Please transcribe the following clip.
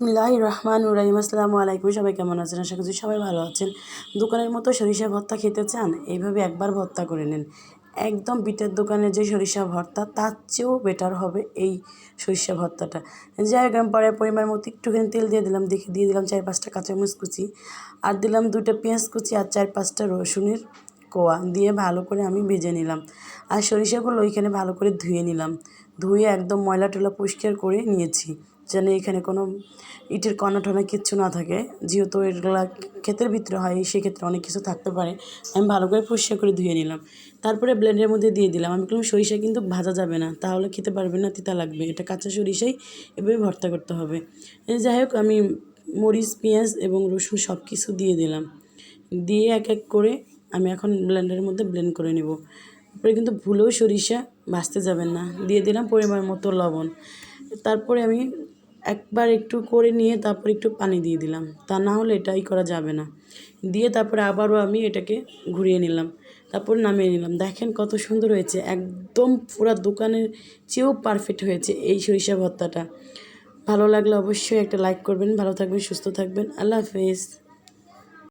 বিসমিল্লাহ রহমান রাহিম। আসসালামু আলাইকুম, সবাই কেমন আছেন? আশা করছি সবাই ভালো আছেন। দোকানের মতো সরিষা ভর্তা খেতে চান? এইভাবে একবার ভর্তা করে নিন। একদম পিঠের দোকানে যে সরিষা ভর্তা, তার চেয়েও বেটার হবে এই সরিষা ভর্তাটা। যাই হোক, আমি পরে পরিমাণ মতো একটুখানি তেল দিয়ে দিলাম, দেখে দিয়ে দিলাম চার পাঁচটা কাঁচামরিচ কুচি, আর দিলাম দুটো পেঁয়াজ কুচি আর চার পাঁচটা রসুনের কোয়া দিয়ে ভালো করে আমি ভেজে নিলাম। আর সরিষাগুলো ওইখানে ভালো করে ধুয়ে নিলাম। ধুয়ে একদম ময়লা টলা পরিষ্কার করে নিয়েছি। যেন এখানে কোনো ইটের কণা টনা কিচ্ছু না থাকে। যেহেতু এগুলা ক্ষেতের ভিতরে হয়, সেক্ষেত্রে অনেক কিছু থাকতে পারে। আমি ভালো করে পরিষ্কার করে ধুয়ে নিলাম। তারপরে ব্লেন্ডের মধ্যে দিয়ে দিলাম। আমি বললাম, সরিষা কিন্তু ভাজা যাবে না, তাহলে খেতে পারবে না, তিতা লাগবে। এটা কাঁচা সরিষাই এভাবে ভর্তা করতে হবে। যাই হোক, আমি মরিচ, পেঁয়াজ এবং রসুন সব কিছু দিয়ে দিলাম। দিয়ে এক এক করে আমি এখন ব্লেন্ডারের মধ্যে ব্লেন্ড করে নেব। তারপরে কিন্তু ভুলেও সরিষা ভাজতে যাবেন না। দিয়ে দিলাম পরিমাণ মতো লবণ। তারপরে আমি একবার একটু করে নিয়ে তারপর একটু পানি দিয়ে দিলাম। তা না হলে এটাই করা যাবে না। দিয়ে তারপরে আবারও আমি এটাকে ঘুরিয়ে নিলাম। তারপর নামিয়ে নিলাম। দেখেন কত সুন্দর হয়েছে। একদম পুরো দোকানের চেয়েও পারফেক্ট হয়েছে এই সরিষা ভর্তাটা। ভালো লাগলে অবশ্যই একটা লাইক করবেন। ভালো থাকবেন, সুস্থ থাকবেন। আল্লাহ হাফেজ।